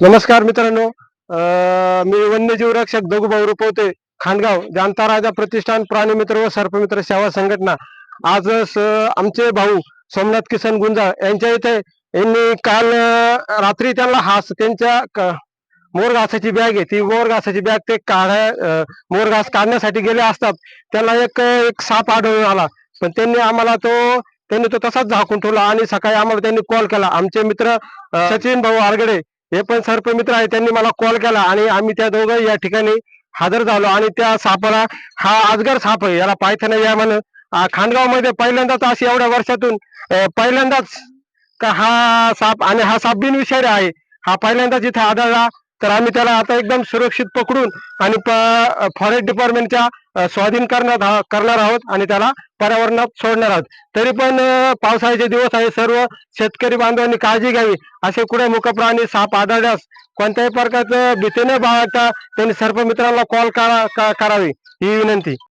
नमस्कार मित्रांनो. मी वन्यजीव रक्षक दगुभाऊ रुपवते खांडगाव. जाणता राजा प्रतिष्ठान प्राणीमित्र व सर्पमित्र सेवा संघटना. आज आमचे भाऊ सोमनाथ किसन गुंजाळ यांच्या इथे यांनी काल रात्री त्यांना हास त्यांच्या क- मोर घासाची बॅग आहे. ती मोर घासाची बॅग ते काढा मोर घास काढण्यासाठी गेले असतात. त्यांना एक एक साप आढळून आला. पण त्यांनी आम्हाला तो त्यांनी तो तसाच झाकून ठेवला आणि सकाळी आम्हाला त्यांनी कॉल केला. आमचे मित्र सचिन भाऊ आरगडे हे पण सर्प मित्र आहे त्यांनी मला कॉल केला आणि आम्ही त्या दोघं या ठिकाणी हजर झालो आणि त्या सापाला हा आजगर साप आहे याला पायथन या म्हण खांडगावमध्ये पहिल्यांदाच अशी एवढ्या वर्षातून पहिल्यांदाच का हा साप आणि हा साप बिनविषारी आहे. हा पहिल्यांदाच इथे आढळला. तर आम्ही त्याला आता एकदम सुरक्षित पकडून आणि फॉरेस्ट डिपार्टमेंटच्या स्वाधीन करण्यात करणार आहोत आणि त्याला पर्यावरणात सोडणार आहोत. तरी पण पावसाळ्याचे दिवस आहे सर्व शेतकरी बांधवांनी काळजी घ्यावी. असे कुठे मुखप्राणी साप आढळल्यास कोणत्याही प्रकारचं भीतीने बाळगता त्यांनी सर्प मित्रांना कॉल करा करावी. ही विनंती.